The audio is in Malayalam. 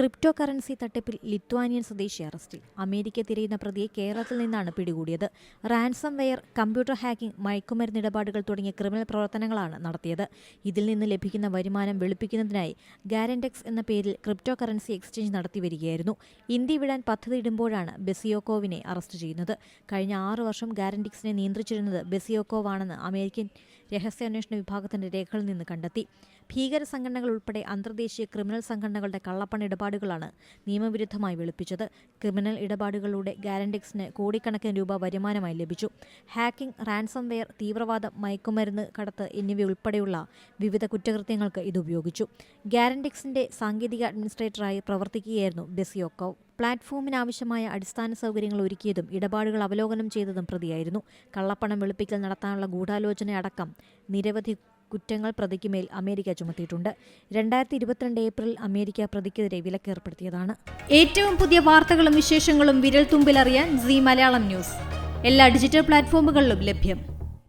ക്രിപ്റ്റോ കറൻസി തട്ടിപ്പിൽ ലിത്വാനിയൻ സ്വദേശി അറസ്റ്റിൽ. അമേരിക്ക തിരയുന്ന പ്രതിയെ കേരളത്തിൽ നിന്നാണ് പിടികൂടിയത്. റാൻസം വെയർ കമ്പ്യൂട്ടർ ഹാക്കിംഗ് മയക്കുമരുന്ന് ഇടപാടുകൾ തുടങ്ങിയ ക്രിമിനൽ പ്രവർത്തനങ്ങളാണ് നടത്തിയത്. ഇതിൽ നിന്ന് ലഭിക്കുന്ന വരുമാനം വെളുപ്പിക്കുന്നതിനായി ഗാരൻഡെക്സ് എന്ന പേരിൽ ക്രിപ്റ്റോ കറൻസി എക്സ്ചേഞ്ച് നടത്തി വരികയായിരുന്നു. ഇന്ത്യ വിടാൻ പദ്ധതിയിടുമ്പോഴാണ് ബെസിയോക്കോവിനെ അറസ്റ്റ് ചെയ്യുന്നത്. കഴിഞ്ഞ ആറു വർഷം ഗാരൻഡിക്സിനെ നിയന്ത്രിച്ചിരുന്നത് ബെസിയോക്കോവാണെന്ന് അമേരിക്കൻ രഹസ്യാന്വേഷണ വിഭാഗത്തിന്റെ രേഖകളിൽ നിന്ന് കണ്ടെത്തി. ഭീകര സംഘടനകൾ ഉൾപ്പെടെ അന്തർദേശീയ ക്രിമിനൽ സംഘടനകളുടെ കള്ളപ്പണ ഇടപാടുകളാണ് നിയമവിരുദ്ധമായി വെളുപ്പിച്ചത്. ക്രിമിനൽ ഇടപാടുകളിലൂടെ ഗ്യാരൻഡിക്സിന് കോടിക്കണക്കിന് രൂപ വരുമാനമായി ലഭിച്ചു. ഹാക്കിംഗ് റാൻസം വെയർ തീവ്രവാദം മയക്കുമരുന്ന് കടത്ത് എന്നിവയുൾപ്പെടെയുള്ള വിവിധ കുറ്റകൃത്യങ്ങൾക്ക് ഇത് ഉപയോഗിച്ചു. ഗാരൻഡിക്സിന്റെ സാങ്കേതിക അഡ്മിനിസ്ട്രേറ്ററായി പ്രവർത്തിക്കുകയായിരുന്നു ബെസിയോക്കോവ് പ്ലാറ്റ്ഫോമിനാവശ്യമായ അടിസ്ഥാന സൗകര്യങ്ങൾ ഒരുക്കിയതും ഇടപാടുകൾ അവലോകനം ചെയ്തതും പ്രതിയായിരുന്നു. കള്ളപ്പണം വെളുപ്പിക്കൽ നടത്താനുള്ള ഗൂഢാലോചന അടക്കം നിരവധി കുറ്റങ്ങൾ പ്രതിക്ക് മേൽ അമേരിക്ക ചുമത്തിയിട്ടുണ്ട്. രണ്ടായിരത്തി ഇരുപത്തിരണ്ട് ഏപ്രിൽ അമേരിക്ക പ്രതിക്കെതിരെ വിലക്കേർപ്പെടുത്തിയതാണ്. ഏറ്റവും പുതിയ വാർത്തകളും വിശേഷങ്ങളും വിരൽ തുമ്പിലറിയാൻ സി മലയാളം ന്യൂസ്. എല്ലാ ഡിജിറ്റൽ പ്ലാറ്റ്ഫോമുകളിലും ലഭ്യം.